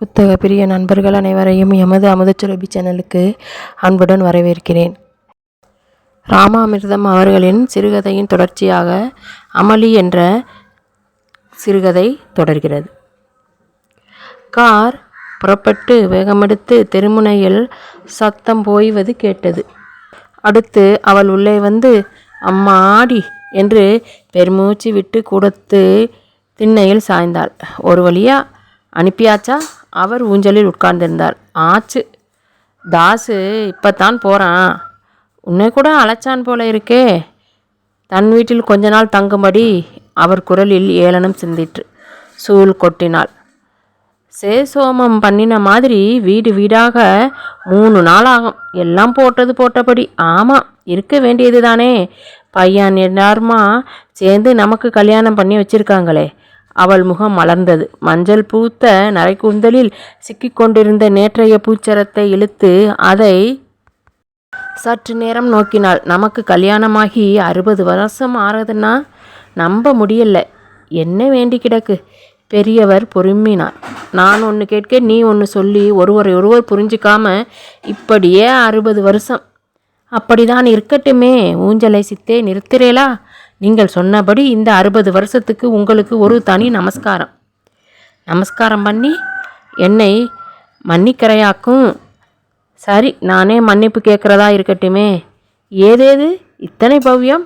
புத்தக பிரிய நண்பர்கள் அனைவரையும் எமது அமுதச்சுரபி சேனலுக்கு அன்புடன் வரவேற்கிறேன். ராமாமிர்தம் அவர்களின் சிறுகதையின் தொடர்ச்சியாக அமளி என்ற சிறுகதை தொடர்கிறது. கார் புறப்பட்டு வேகமெடுத்து தெருமுனையில் சத்தம் போய்வது கேட்டது. அடுத்து அவள் உள்ளே வந்து அம்மாடி என்று பெருமூச்சு விட்டு கொடுத்து திண்ணையில் சாய்ந்தாள். ஒரு வழியா? அனுப்பியாச்சா? அவர் ஊஞ்சலில் உட்கார்ந்திருந்தார். ஆச்சு. தாசு இப்போத்தான் போகிறான் உன்னை கூட அழைச்சான் போல இருக்கே. தன் வீட்டில் கொஞ்ச நாள் தங்கும்படி அவர் குரலில் ஏளனம் சிந்திற்று. சூள் கொட்டினாள். சேசோமம் பண்ணின மாதிரி வீடு வீடாக மூணு நாள் ஆகும் எல்லாம் போட்டது போட்டபடி. ஆமாம் இருக்க வேண்டியது தானே பையன் எல்லாருமா சேர்ந்து நமக்கு கல்யாணம் பண்ணி வச்சிருக்காங்களே. அவள் முகம் மலர்ந்தது. மஞ்சள் பூத்த நரைக்கூந்தலில் சிக்கிக்கொண்டிருந்த நேற்றைய பூச்சரத்தை இழுத்து அதை சற்று நேரம் நோக்கினாள். நமக்கு கல்யாணமாகி அறுபது வருஷம் ஆறதுன்னா நம்ப முடியல. என்ன வேண்டி கிடக்கு? பெரியவர் பொறுமினார். நான் ஒன்று கேட்க நீ ஒன்று சொல்லி ஒருவரை ஒருவர் புரிஞ்சிக்காம இப்படியே அறுபது வருஷம். அப்படிதான் இருக்கட்டுமே. ஊஞ்சலை சித்தே நிறுத்துறேலா நீங்கள் சொன்னபடி இந்த அறுபது வருஷத்துக்கு உங்களுக்கு ஒரு தனி நமஸ்காரம். நமஸ்காரம் பண்ணி என்னை மன்னிக்கரையாக்கும். சரி நானே மன்னிப்பு கேட்குறதா இருக்கட்டுமே. ஏதேது? இத்தனை பவ்யம்?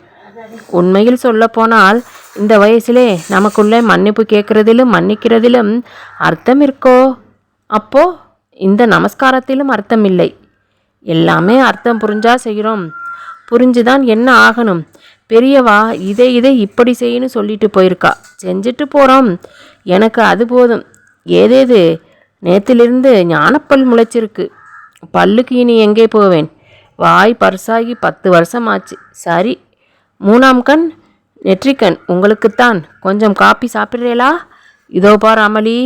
உண்மையில் சொல்லப்போனால் இந்த வயசிலே நமக்குள்ளே மன்னிப்பு கேட்குறதிலும் மன்னிக்கிறதிலும் அர்த்தம் இருக்கோ? அப்போ இந்த நமஸ்காரத்திலும் அர்த்தம் இல்லை. எல்லாமே அர்த்தம் புரிஞ்சா செய்கிறோம். புரிஞ்சுதான் என்ன ஆகணும்? பெரியவா இதை இதை இப்படி செய்யணும் சொல்லிட்டு போயிருக்கா. செஞ்சுட்டு போகிறோம் எனக்கு அது போதும். ஏதேது? நேத்திலிருந்து ஞானப்பல் முளைச்சிருக்கு. பல்லுக்கு இனி எங்கே போவேன்? வாய் பர்சாகி பத்து வருஷம் ஆச்சு சரி. மூணாம் கண் நெற்றிக்கண் உங்களுக்குத்தான். கொஞ்சம் காப்பி சாப்பிட்றீங்களா இதோ பார் அமளி.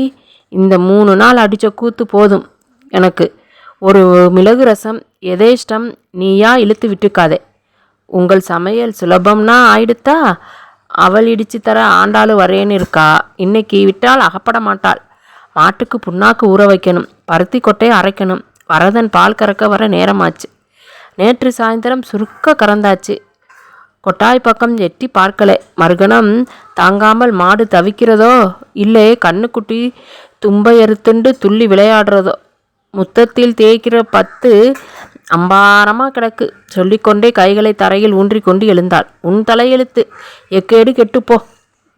இந்த மூணு நாள் அடித்த கூத்து போதும் எனக்கு. ஒரு மிளகு ரசம். எதேஷ்டம் நீயா இழுத்து விட்டுக்காதே. உங்கள் சமையல் சுலபம்னா ஆயிடுத்தா? அவள் இடிச்சு தர ஆண்டாளு வரேன்னு இருக்கா. இன்னைக்கு விட்டால் அகப்பட மாட்டாள். மாட்டுக்கு புண்ணாக்கு ஊற வைக்கணும். பருத்தி கொட்டையை அரைக்கணும். வரதன் பால் கறக்க வர நேரமாச்சு. நேற்று சாயந்தரம் சுருக்க கறந்தாச்சு. கொட்டாய் பக்கம் எட்டி பார்க்கலை. மறுகணம் தாங்காமல் மாடு தவிக்கிறதோ? இல்லை கண்ணுக்குட்டி தும்பை எறுத்துண்டு துள்ளி விளையாடுறதோ? முத்தத்தில் தேய்க்கிற பத்து அம்பாரமாக கிடக்கு. சொல்லிக்கொண்டே கைகளை தரையில் ஊன்றிக்கொண்டு எழுந்தாள். உன் தலையெழுத்து. எக்கேடு கெட்டுப்போ.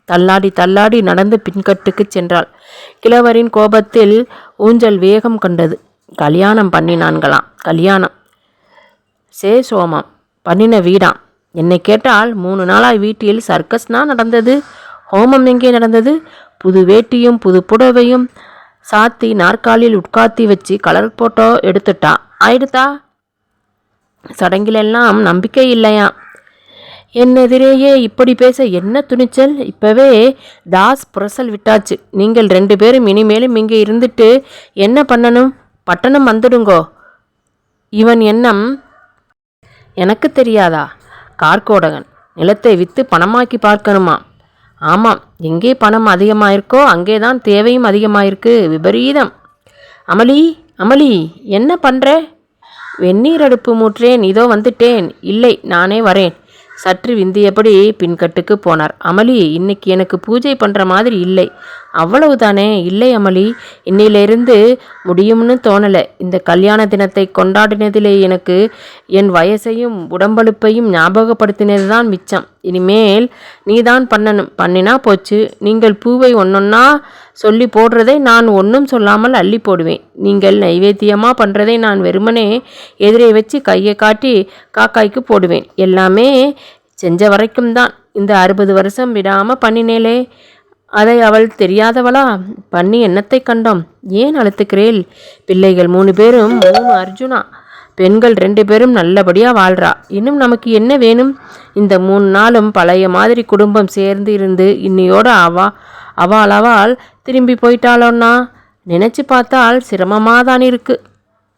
தள்ளாடி தள்ளாடி நடந்து பின்கட்டுக்குச் சென்றாள். கிழவரின் கோபத்தில் ஊஞ்சல் வேகம் கண்டது. கல்யாணம் பண்ணினான்களாம். கல்யாணம். சே சோமம். பண்ணின வீடாம். என்னை கேட்டால் மூணு நாளாய் வீட்டில் சர்க்கஸ்னா நடந்தது? ஹோமம் எங்கே நடந்தது? புது வேட்டியும் புது புடவையும் சாத்தி நாற்காலியில் உட்காத்தி வச்சு கலர் போட்டோ எடுத்துட்டா? ஆயிடுதா சடங்கிலெல்லாம் நம்பிக்கை இல்லையா என் எதிரேயே இப்படி பேச என்ன துணிச்சல்? இப்பவே தாஸ் புரசல் விட்டாச்சு. நீங்கள் ரெண்டு பேரும் இனிமேலும் இங்கே இருந்துட்டு என்ன பண்ணணும்? பட்டணம் வந்துடுங்கோ. இவன் எண்ணம் எனக்கு தெரியாதா? கார்கோடகன் நிலத்தை விற்று பணமாக்கி பார்க்கணுமா? ஆமாம் எங்கே பணம் அதிகமாயிருக்கோ அங்கே தான் தேவையும் அதிகமாயிருக்கு. விபரீதம். அமளி அமளி என்ன பண்ணுற வெந்நீர் அடுப்பு மூற்றேன் இதோ வந்துட்டேன். இல்லை நானே வரேன். சற்று விந்தியபடி பின்கட்டுக்கு போனார். அமளி இன்னைக்கு எனக்கு பூஜை பண்ணுற மாதிரி இல்லை. அவ்வளவுதானே? இல்லை அமளி இன்னிலிருந்து முடியும்னு தோணலை. இந்த கல்யாண தினத்தை கொண்டாடினதிலே எனக்கு என் வயசையும் உடம்பழுப்பையும் ஞாபகப்படுத்தினது தான் மிச்சம். இனிமேல் நீதான் பண்ணணும். பண்ணினா போச்சு. நீங்கள் பூவை ஒன்றொன்னா சொல்லி போடுறதை நான் ஒன்றும் சொல்லாமல் அள்ளி போடுவேன். நீங்கள் நைவேத்தியமாக பண்ணுறதை நான் வெறுமனே எதிரே வச்சு கையை காட்டி காக்காய்க்கு போடுவேன். எல்லாமே செஞ்ச வரைக்கும் தான் இந்த அறுபது வருஷம் விடாமல் பண்ணினேலே அதை அவள் தெரியாதவளா? பண்ணி என்னத்தை கண்டோம் ஏன் அழுத்துக்கிறேள் பிள்ளைகள் மூணு பேரும் மூணு அர்ஜுனா. பெண்கள் ரெண்டு பேரும் நல்லபடியாக வாழ்றா. இன்னும் நமக்கு என்ன வேணும்? இந்த மூணு நாளும் பழைய மாதிரி குடும்பம் சேர்ந்து இருந்து இன்னையோட அவா அவள் அவள் திரும்பி போயிட்டாளோன்னா நினச்சி பார்த்தால் சிரமமாக தான் இருக்கு.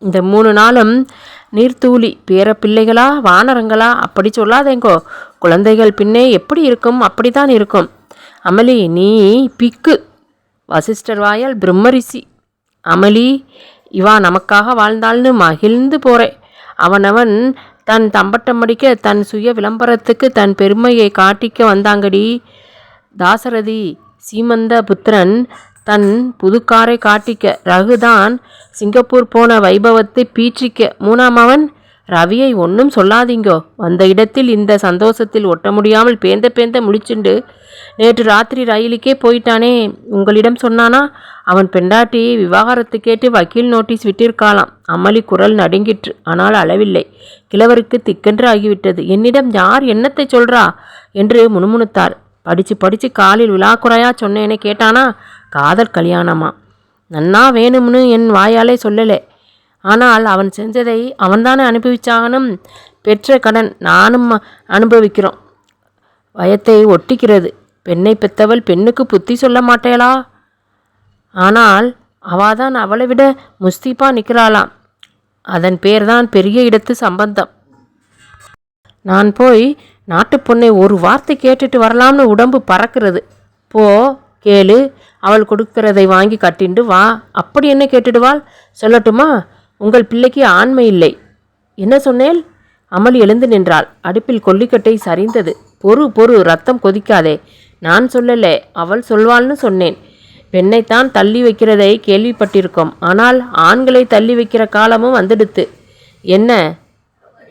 இந்த மூணு நாளும் நீர்த்தூளி பேர பிள்ளைகளா வானரங்களா? அப்படி சொல்லாதேங்கோ. குழந்தைகள் பின்னே எப்படி இருக்கும்? அப்படித்தான் இருக்கும். அமளி நீ பிக்கு. வசிஷ்டர் வாயால் பிரம்மரிசி. அமளி இவா நமக்காக வாழ்ந்தாள்னு மகிழ்ந்து போறேன் அவனவன் தன் தம்பட்டம் அடிக்க தன் சுய விளம்பரத்துக்கு தன் பெருமையை காட்டிக்க வந்தாங்கடி. தாசரதி சீமந்த புத்திரன் தன் புதுக்காரை காட்டிக்க. ரகுதான் சிங்கப்பூர் போன வைபவத்தை பீச்சிக்க மூணாம் அவன் ரவியை ஒன்றும் சொல்லாதீங்கோ. வந்த இடத்தில் இந்த சந்தோஷத்தில் ஒட்ட முடியாமல் பேந்த பேந்த முடிச்சுண்டு நேற்று ராத்திரி ரயிலுக்கே போயிட்டானே உங்களிடம் சொன்னானா? அவன் பெண்டாட்டி விவாகரத்து கேட்டு வக்கீல் நோட்டீஸ் விட்டிருக்காளாம். அமளி குரல் நடுங்கிற்று. ஆனால் அளவில்லை. கிழவருக்கு திக்கென்று ஆகிவிட்டது. என்னிடம் யார் என்னத்தை சொல்றா? என்று முணுமுணுத்தார் படிச்சு படிச்சு காலில் விழாக்குறையா சொன்னேனே கேட்டானா? காதல் கல்யாணமா? நன்னா வேணும்னு என் வாயாலே சொல்லலை. ஆனால் அவன் செஞ்சதை அவன்தானே அனுபவிச்சானும் பெற்ற கடன் நானும் அனுபவிக்கிறோம். வயத்தை ஒட்டிக்கிறது. பெண்ணை பெற்றவள் பெண்ணுக்கு புத்தி சொல்ல மாட்டேளா? ஆனால் அவாதான் அவளை விட முஸ்தீப்பா நிற்கிறாளாம். அதன் பேர்தான் பெரிய இடத்து சம்பந்தம். நான் போய் நாட்டுப் பொண்ணை ஒரு வார்த்தை கேட்டுட்டு வரலாம்னு உடம்பு பறக்கிறது. போ கேளு. அவள் கொடுக்கிறதை வாங்கி கட்டிண்டு வா. அப்படி என்ன கேட்டுடுவாள்? சொல்லட்டுமா? உங்கள் பிள்ளைக்கு ஆண்மை இல்லை. என்ன சொன்னேன் அமளி எழுந்து நின்றாள். அடுப்பில் கொல்லிக்கட்டை சரிந்தது. பொறு பொறு ரத்தம் கொதிக்காதே. நான் சொல்லலே அவள் சொல்வாள்னு சொன்னேன். பெண்ணைத்தான் தள்ளி வைக்கிறதை கேள்விப்பட்டிருக்கோம். ஆனால் ஆண்களை தள்ளி வைக்கிற காலமும் வந்துடுத்து. என்ன?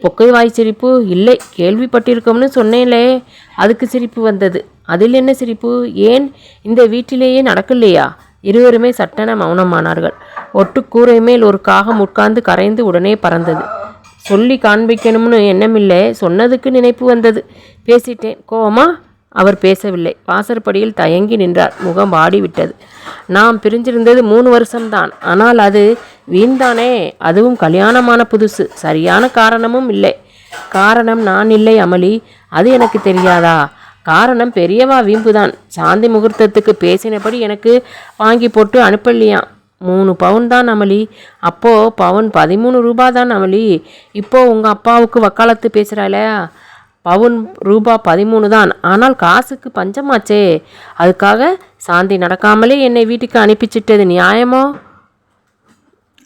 பொக்கை வாய் சிரிப்பு? இல்லை கேள்விப்பட்டிருக்கோம்னு சொன்னேன்லே அதுக்கு சிரிப்பு வந்தது. அதில் என்ன சிரிப்பு? ஏன்? இந்த வீட்டிலேயே நடக்கலையா? இருவருமே சட்டென மௌனமானார்கள். ஒட்டு கூரை மேல் ஒரு காகம் உட்கார்ந்து கரைந்து உடனே பறந்தது. சொல்லி காண்பிக்கணும்னு எண்ணமில்லை. சொன்னதுக்கு நினைப்பு வந்தது. பேசிட்டேன். கோவமா? அவர் பேசவில்லை. வாசற்படியில் தயங்கி நின்றார். முகம் வாடிவிட்டது. நாம் பிரிஞ்சிருந்தது மூணு வருஷம்தான். ஆனால் அது வீண்தானே? அதுவும் கல்யாணமான புதுசு. சரியான காரணமும் இல்லை. காரணம் நான் இல்லை அமளி. அது எனக்கு தெரியாதா? காரணம் பெரியவா வீம்புதான். சாந்தி முகூர்த்தத்துக்கு பேசினபடி எனக்கு வாங்கி போட்டு அனுப்பலையாம் மூணு பவுன் தான் அமளி. அப்போது பவுன் பதிமூணு ரூபா தான் அமளி. இப்போது உங்கள் அப்பாவுக்கு வக்காலத்து பேசுகிறாளே பவுன் ரூபா பதிமூணு தான். ஆனால் காசுக்கு பஞ்சமாச்சே. அதுக்காக சாந்தி நடக்காமலே என்னை வீட்டுக்கு அனுப்பிச்சிட்டது நியாயமோ?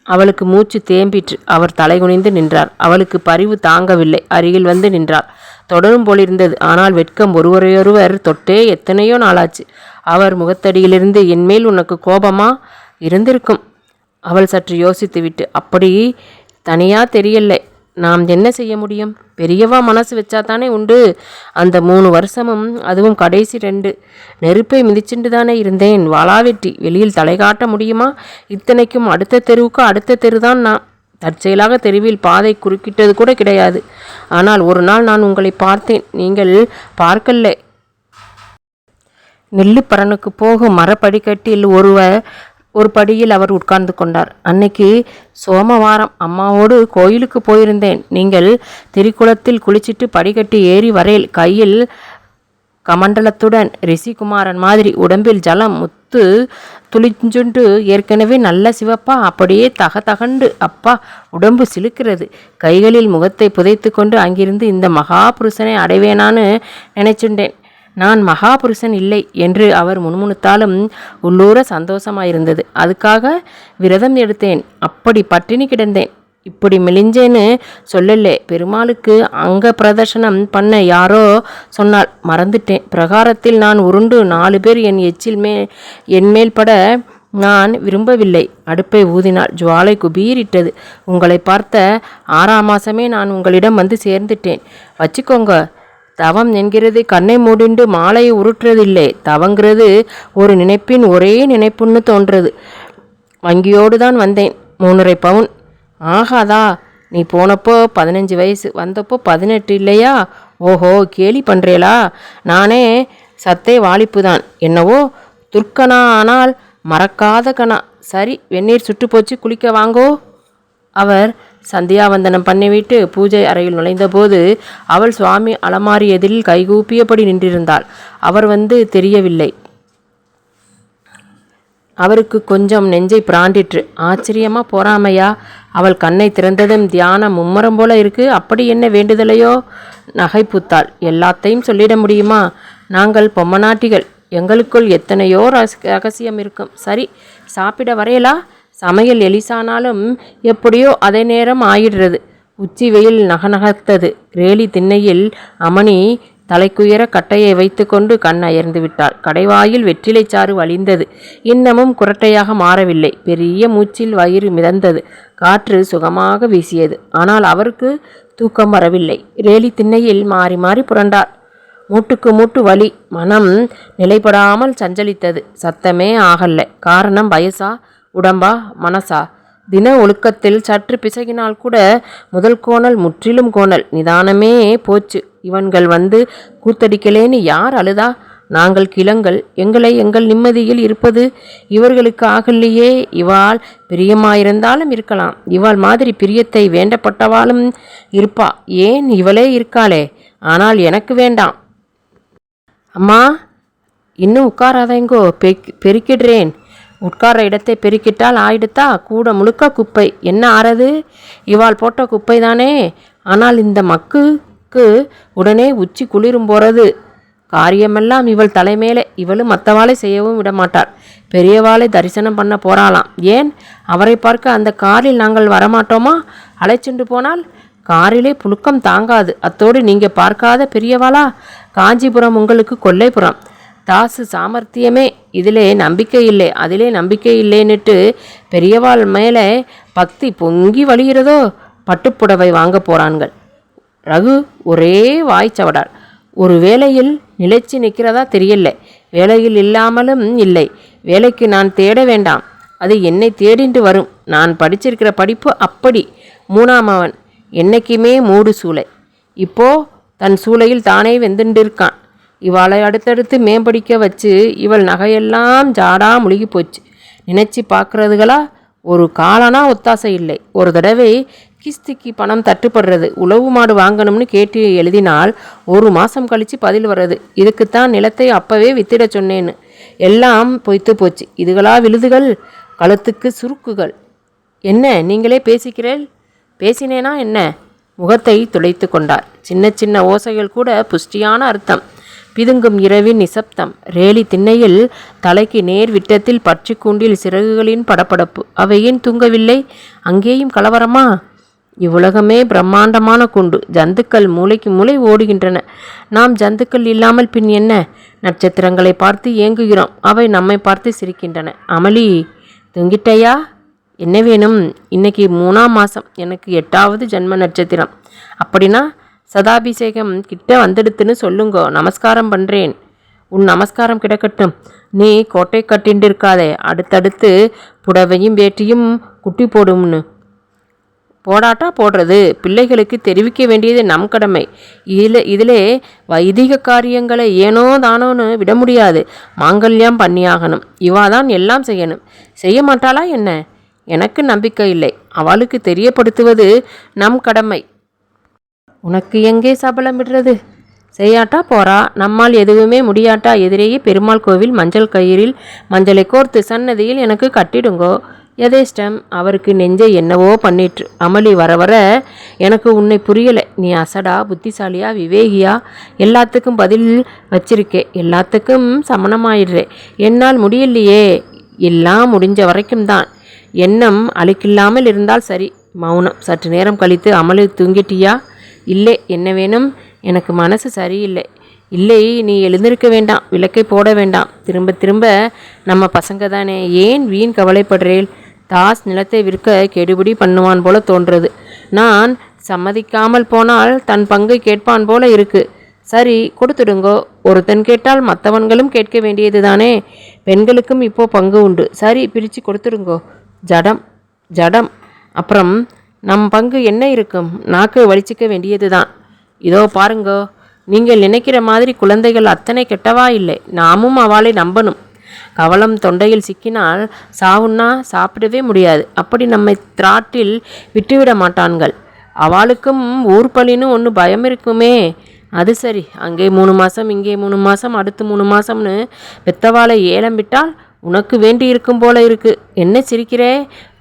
அவளுக்கு மூச்சு தேம்பிற்று. அவர் தலைகுனிந்து நின்றார். அவளுக்கு பரிவு தாங்கவில்லை. அருகில் வந்து நின்றார். தொடரும் போலிருந்தது ஆனால் வெட்கம் ஒருவரையொருவர் தொட்டே எத்தனையோ நாளாச்சு. அவர் முகத்தடியிலிருந்து என்மேல் உனக்கு கோபமா? இருந்திருக்கும். அவள் சற்று யோசித்துவிட்டு அப்படி தனியாக தெரியலை. நாம் என்ன செய்ய முடியும்? பெரியவா மனசு வச்சா தானே உண்டு. அந்த மூணு வருஷமும் அதுவும் கடைசி ரெண்டு. நெருப்பை மிதிச்சுண்டு தானே இருந்தேன் வாளாவெட்டி வெளியில் தலை காட்ட முடியுமா? இத்தனைக்கும் அடுத்த தெருவுக்கு அடுத்த தெரு தான் நான். தற்செயலாக தெருவில் பாதை குறுக்கிட்டது கூட கிடையாது. ஆனால் ஒரு நாள் நான் உங்களை பார்த்தேன். நீங்கள் பார்க்கல நெல்லுப்பரனுக்கு போகும் மரப்படிக்கட்டில் ஒருவர் ஒரு படியில் அவர் உட்கார்ந்து கொண்டார். அன்னைக்கு சோமவாரம் அம்மாவோடு கோயிலுக்கு போயிருந்தேன். நீங்கள் திரிக்குளத்தில் குளிச்சிட்டு படிக்கட்டு ஏறி வரையில் கையில் கமண்டலத்துடன் ரிஷிகுமாரன் மாதிரி உடம்பில் ஜலம் முத்து துளிஞ்சுண்டு ஏற்கனவே நல்ல சிவப்பா அப்படியே தக தகண்டு அப்பா உடம்பு சிலுக்கிறது. கைகளில் முகத்தை புதைத்து கொண்டு அங்கிருந்து இந்த மகாபுருஷனை அடைவேனான்னு நினைச்சுண்டேன். நான் மகாபுருஷன் இல்லை என்று அவர் முணுமுணுத்தாலும் உள்ளூர சந்தோஷமாயிருந்தது. அதுக்காக விரதம் எடுத்தேன். அப்படி பட்டினி கிடந்தேன். இப்படி மெலிஞ்சேன்னு சொல்லலே. பெருமாளுக்கு அங்க பிரதர்ஷனம் பண்ண யாரோ சொன்னால் மறந்துட்டேன். பிரகாரத்தில் நான் உருண்டு நாலு பேர் என் எச்சில் மே என்மேல் பட நான் விரும்பவில்லை. அடுப்பை ஊதினாள் ஜுவாலை குபீரிட்டது. உங்களை பார்த்த ஆறாம் மாசமே நான் உங்களிடம் வந்து சேர்ந்துட்டேன். வச்சுக்கோங்க. தவம் என்கிறது கண்ணை மூடிண்டு மாலையை உருட்டுறதில்லை. தவங்கிறது ஒரு நினைப்பின் ஒரே நினைப்புன்னு தோன்றது வங்கியோடு தான் வந்தேன் மூணரை பவுன். ஆகாதா நீ போனப்போ பதினஞ்சு வயசு வந்தப்போ பதினெட்டு இல்லையா? ஓஹோ கேலி பண்ணுறேளா நானே சத்தே வாலிப்பு தான் என்னவோ துர்க்கனா ஆனால் மறக்காத கணா. சரி வெந்நீர் சுட்டு போச்சு குளிக்க வாங்கோ. அவர் சந்தியாவந்தனம் பண்ணிவிட்டு பூஜை அறையில் நுழைந்தபோது அவள் சுவாமி அலமாரி எதிரில் கைகூப்பியபடி நின்றிருந்தாள். அவர் வந்து தெரியவில்லை. அவருக்கு கொஞ்சம் நெஞ்சை பிராண்டிற்று. ஆச்சரியமா போறாமையா? அவள் கண்ணை திறந்ததும் தியானம் மும்மரம் போல இருக்கு. அப்படி என்ன வேண்டுதலையோ? நகைப்புத்தாள். எல்லாத்தையும் சொல்லிட முடியுமா? நாங்கள் பொம்மநாட்டிகள். எங்களுக்குள் எத்தனையோ ரஸ் ரகசியம் இருக்கும். சரி சாப்பிட வரையலா? சமையல் எலிசானாலும் எப்படியோ அதே நேரம் ஆயிடுறது. உச்சி வெயில் நகநகத்தது ரேலி திண்ணையில் அமணி தலைக்குயர கட்டையை வைத்துக்கொண்டு கண் அயர்ந்து விட்டாள். கடைவாயில் வெற்றிலை சாறு வழிந்தது. இன்னமும் குரட்டையாக மாறவில்லை. பெரிய மூச்சில் வயிறு மிதந்தது. காற்று சுகமாக வீசியது. ஆனால் அவருக்கு தூக்கம் வரவில்லை. ரேலி திண்ணையில் மாறி மாறி புரண்டார். மூட்டுக்கு மூட்டு வலி. மனம் நிலைப்படாமல் சஞ்சலித்தது. சத்தமே ஆகல்ல. காரணம் வயசா உடம்பா? மனசா? தின ஒழுக்கத்தில் சற்று பிசகினால் கூட முதல் கோணல் முற்றிலும் கோணல். நிதானமே போச்சு. இவன்கள் வந்து கூத்தடிக்கலேன்னு யார் அழுதா? நாங்கள் கிளங்கள் எங்களை எங்கள் நிம்மதியில் இருப்பது இவர்களுக்கு ஆகலையே. இவாள் பிரியமாயிருந்தாலும் இருக்கலாம். இவாள் மாதிரி பிரியத்தை வேண்டப்பட்டவாலும் இருப்பா. ஏன் இவளே இருக்காளே? ஆனால் எனக்கு வேண்டாம். அம்மா இன்னும் உட்காராதேங்கோ பெக் பெருக்கிடுறேன். உட்கார இடத்தை பெருக்கிட்டால் ஆயிடுத்தா? கூட முழுக்க குப்பை. என்ன ஆறது? இவாள் போட்ட குப்பை தானே ஆனால் இந்த மக்குக்கு உடனே உச்சி குளிரும் போகிறது காரியமெல்லாம் இவள் தலைமேலே. இவளும் மற்றவாளை செய்யவும் விடமாட்டாள். பெரியவாளை தரிசனம் பண்ண போறாளாம். ஏன்? அவரை பார்க்க அந்த காரில் நாங்கள் வரமாட்டோமா? அழைச்சிண்டு போனால் காரிலே புழுக்கம் தாங்காது. அத்தோடு நீங்கள் பார்க்காத பெரியவாளா? காஞ்சிபுரம் உங்களுக்கு கொல்லைப்புறம். தாசு சாமர்த்தியமே. இதிலே நம்பிக்கை இல்லை. அதிலே நம்பிக்கை இல்லைன்னுட்டு பெரியவாள் மேலே பக்தி பொங்கி வழிகிறதோ? பட்டுப்புடவை வாங்க போகிறான்கள் ரகு ஒரே வாய்ச்சவடாள் ஒரு வேலையில் நிலைச்சு நிற்கிறதா தெரியல. வேலையில் இல்லாமலும் இல்லை. வேலைக்கு நான் தேட வேண்டாம். அது என்னை தேடிண்டு வரும். நான் படிச்சிருக்கிற படிப்பு அப்படி. மூணாம் என்னைக்குமே மூடு சூளை. இப்போ தன் சூளையில் தானே வெந்துண்டிருக்கான் இவளை அடுத்தடுத்து மேம்படிக்க வச்சு இவள் நகையெல்லாம் ஜாடா முழுகி போச்சு. நினைச்சு பார்க்குறதுகளா? ஒரு காலனா ஒத்தாசை இல்லை. ஒரு தடவை கிஸ்திக்கு பணம் தட்டுப்படுறது உழவு மாடு வாங்கணும்னு கேட்டு எழுதினால் ஒரு மாதம் கழித்து பதில் வர்றது. இதுக்குத்தான் நிலத்தை அப்போவே வித்திட சொன்னேன்னு. எல்லாம் பொய்த்து போச்சு. இதுகளா விழுதுகள்? கழுத்துக்கு சுருக்குகள். என்ன நீங்களே பேசிக்கிறேன் பேசினேனா என்ன? முகத்தை துளைத்து கொண்டார் சின்ன சின்ன ஓசைகள் கூட புஷ்டியான அர்த்தம். பிதுங்கும் இரவின் நிசப்தம். ரேலி திண்ணையில் தலைக்கு நேர் விட்டத்தில் பற்றி கூண்டில் சிறகுகளின் படபடப்பு. அவை ஏன் தூங்கவில்லை? அங்கேயும் கலவரமா? இவ்வுலகமே பிரம்மாண்டமான குண்டு. ஜந்துக்கள் மூளைக்கு மூளை ஓடுகின்றன. நாம் ஜந்துக்கள் இல்லாமல் பின் என்ன? நட்சத்திரங்களை பார்த்து ஏங்குகிறோம். அவை நம்மை பார்த்து சிரிக்கின்றன. அமளி தூங்கிட்டையா? என்ன வேணும்? இன்னைக்கு மூணாம் மாதம் எனக்கு எட்டாவது ஜென்ம நட்சத்திரம். அப்படின்னா சதாபிஷேகம் கிட்ட வந்துடுத்துன்னு சொல்லுங்கோ. நமஸ்காரம் பண்ணுறேன் உன் நமஸ்காரம் கிடக்கட்டும். நீ கோட்டை கட்டிண்டு இருக்காதே அடுத்தடுத்து புடவையும் வேட்டியும் குட்டி போடும்னு. போடாட்டா போடுறது. பிள்ளைகளுக்கு தெரிவிக்க வேண்டியது நம் கடமை. இதில் இதிலே வைதிக காரியங்களை ஏனோ தானோன்னு விட முடியாது. மாங்கல்யம் பண்ணியாகணும். இவா தான் எல்லாம் செய்யணும். செய்ய மாட்டாளா என்ன? எனக்கு நம்பிக்கை இல்லை. அவளுக்கு தெரியப்படுத்துவது நம் கடமை. உனக்கு எங்கே சபலம் விடுறது? செய்யாட்டா? போறா. நம்மால் எதுவுமே முடியாட்டா? எதிரேயே பெருமாள் கோவில் மஞ்சள் கயிறில் மஞ்சளை கோர்த்து சன்னதியில் எனக்கு கட்டிடுங்கோ. யதேஷ்டம் அவருக்கு நெஞ்சை என்னவோ பண்ணிட்டு அமளி வர வர எனக்கு உன்னை புரியலை. நீ அசடா புத்திசாலியா விவேகியா? எல்லாத்துக்கும் பதில் வச்சிருக்கே. எல்லாத்துக்கும் சமணமாயிடுறே என்னால் முடியலையே. எல்லாம் முடிஞ்ச வரைக்கும் தான். எண்ணம் அழுக்கில்லாமல் இருந்தால் சரி. மௌனம். சற்று நேரம் கழித்து அமளி தூங்கிட்டியா? இல்லை என்ன வேணும்? எனக்கு மனசு சரியில்லை. இல்லை நீ எழுந்திருக்க வேண்டாம். விளக்கை போட வேண்டாம். திரும்ப திரும்ப நம்ம பசங்க தானே. ஏன் வீண் கவலைப்படுறேன் தாஸ் நிலத்தை விற்க கெடுபிடி பண்ணுவான் போல தோன்றது. நான் சம்மதிக்காமல் போனால் தன் பங்கை கேட்பான் போல இருக்கு. சரி கொடுத்துடுங்கோ. ஒருத்தன் கேட்டால் மற்றவன்களும் கேட்க வேண்டியது தானே. பெண்களுக்கும் இப்போ பங்கு உண்டு. சரி பிரித்து கொடுத்துடுங்கோ. ஜடம் ஜடம். அப்புறம் நம் பங்கு என்ன இருக்கும்? நாக்கு வலிச்சிக்க வேண்டியது தான் இதோ பாருங்கோ நீங்கள் நினைக்கிற மாதிரி குழந்தைகள் அத்தனை கெட்டவா இல்லை. நாமும் அவளை நம்பணும். கவலம் தொண்டையில் சிக்கினால் சாவுன்னா சாப்பிடவே முடியாது. அப்படி நம்மை திராட்டில் விட்டுவிட மாட்டான்கள். அவளுக்கும் ஊர் பழின்னு ஒன்று பயம் இருக்குமே. அது சரி அங்கே மூணு மாதம் இங்கே மூணு மாதம் அடுத்து மூணு மாதம்னு பெத்தவாளை ஏலம் விட்டால் உனக்கு வேண்டி இருக்கும் போல இருக்கு. என்ன சிரிக்கிறே?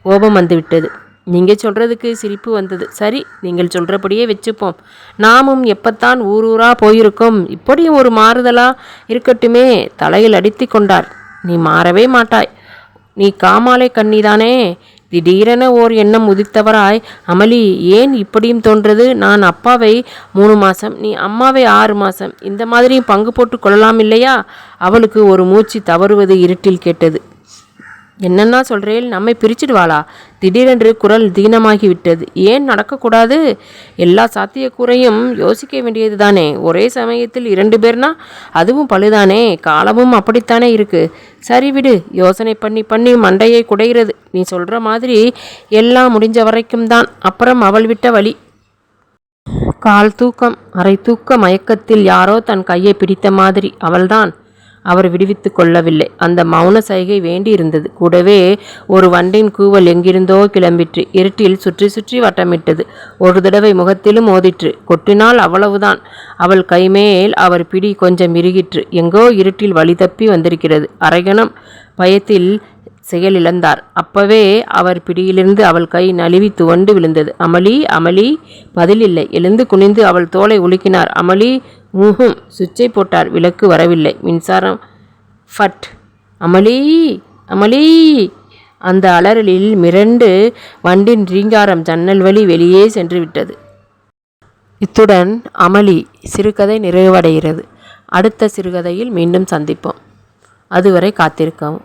கோபம் வந்துவிட்டது. நீங்கள் சொல்கிறதுக்கு சிரிப்பு வந்தது. சரி நீங்கள் சொல்கிறபடியே வச்சுப்போம். நாமும் எப்பத்தான் ஊர் ஊராக போயிருக்கோம். இப்படியும் ஒரு மாறுதலா இருக்கட்டுமே தலையில் அடித்து கொண்டார். நீ மாறவே மாட்டாய். நீ காமாலை கண்ணிதானே. திடீரென ஓர் எண்ணம் உதித்தவராய். அமளி ஏன் இப்படியும் தோன்றது? நான் அப்பாவை மூணு மாதம் நீ அம்மாவை ஆறு மாதம் இந்த மாதிரியும் பங்கு போட்டு கொள்ளலாம் இல்லையா? அவளுக்கு ஒரு மூச்சு தவறுவது இருட்டில் கேட்டது. என்னென்னா சொல்கிறேன் நம்மை பிரிச்சிடுவாளா? திடீரென்று குரல் தீனமாகிவிட்டது. ஏன் நடக்கக்கூடாது? எல்லா சாத்தியக்கூறையும் யோசிக்க வேண்டியது தானே ஒரே சமயத்தில் இரண்டு பேர்னா அதுவும் பழுதானே? காலமும் அப்படித்தானே இருக்கு. சரி விடு யோசனை பண்ணி பண்ணி மண்டையை குடைகிறது. நீ சொல்கிற மாதிரி எல்லாம் முடிஞ்ச வரைக்கும் தான். அப்புறம் அவள் விட்ட வழி. கால் தூக்கம் அரை தூக்க மயக்கத்தில் யாரோ தன் கையை பிடித்த மாதிரி. அவள்தான். அவர் விடுவித்து கொள்ளவில்லை. அந்த மௌன சைகை வேண்டி இருந்தது கூடவே ஒரு வண்டின் கூவல் எங்கிருந்தோ கிளம்பிற்று. இருட்டில் சுற்றி சுற்றி வட்டமிட்டது. ஒரு தடவை முகத்திலும் மோதிற்று. கொட்டினால் அவ்வளவுதான். அவள் கைமேல் அவர் பிடி கொஞ்சம் இறுகிற்று. எங்கோ இருட்டில் வழி தப்பி வந்திருக்கிறது. அரைகணம் பயத்தில் செயலிழந்தார். அப்பவே அவர் பிடியிலிருந்து அவள் கை நழுவி துவண்டு விழுந்தது. அமளி அமளி பதிலில்லை எழுந்து குனிந்து அவள் தோலை உலுக்கினார். அமளி ஊஹும் சுவிட்சை போட்டார். விளக்கு வரவில்லை. மின்சாரம் ஃபட். அமளி அமளி. அந்த அலறலில் மிரண்டு வண்டின் ரீங்காரம் ஜன்னல் வழி வெளியே சென்று விட்டது இத்துடன் அமளி சிறுகதை நிறைவடைகிறது. அடுத்த சிறுகதையில் மீண்டும் சந்திப்போம். அதுவரை காத்திருக்கவும்.